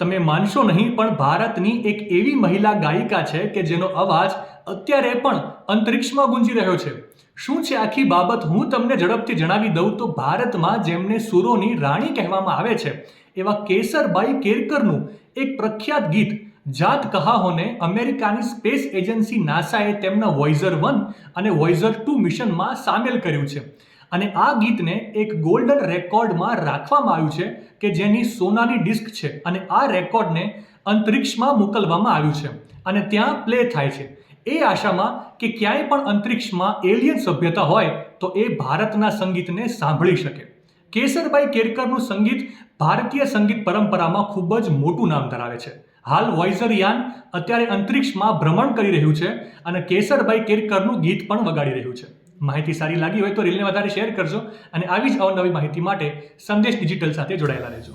તમે માનશો નહીં, પણ ભારતની એક એવી મહિલા ગાયિકા છે કે જેનો અવાજ અત્યારે પણ અંતરિક્ષમાં ગુંજી રહ્યો છે. શું છે આખી બાબત? હું તમને ઝડપથી જણાવી દઉં તો ભારતમાં જેમને સુરોની રાણી કહેવામાં આવે છે, એવા કેસરબાઈ કેરકરનું એક પ્રખ્યાત ગીત, જાત કહાહોને અમેરિકાની સ્પેસ એજન્સી નાસાએ તેમના વોઇઝર વન અને વોઇઝર ટુ મિશનમાં સામેલ કર્યું છે. અને આ ગીતને એક ગોલ્ડન રેકોર્ડમાં રાખવામાં આવ્યું છે કે જેની સોનાની ડિસ્ક છે અને આ રેકોર્ડને અંતરિક્ષમાં મોકલવામાં આવ્યું છે અને ત્યાં પ્લે થાય છે. એ આશામાં કે ક્યાંય પણ અંતરિક્ષમાં એલિયન સભ્યતા હોય તો એ ભારતના સંગીતને સાંભળી શકે. કેસરભાઈ કેરકરનું સંગીત ભારતીય સંગીત પરંપરામાં ખૂબ જ મોટું નામ ધરાવે છે. હાલ વોઇઝર યાન અત્યારે અંતરિક્ષમાં ભ્રમણ કરી રહ્યું છે અને કેસરભાઈ કેરકરનું ગીત પણ વગાડી રહ્યું છે. માહિતી સારી લાગી હોય તો રીલને વધારે શેર કરજો અને આવી જ અવનવી માહિતી માટે સંદેશ ડિજિટલ સાથે જોડાયેલા રહેજો.